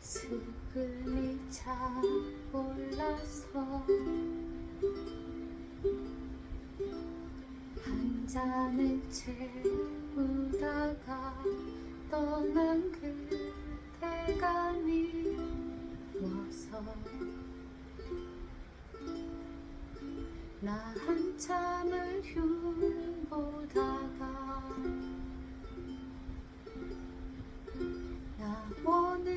슬픔이 차올라서 한 잔을 채우다가 떠난 그대가 미워서 나 한참을 흉보다가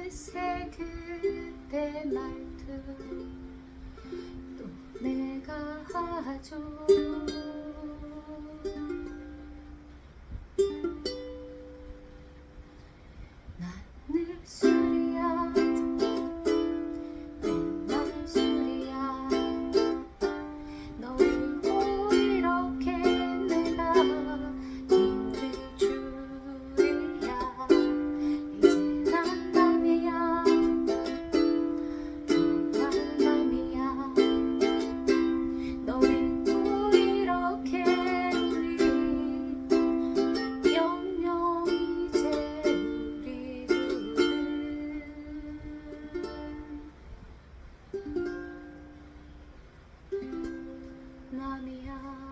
어느새 그대 말투 또 내가 하죠. 난 Lamia.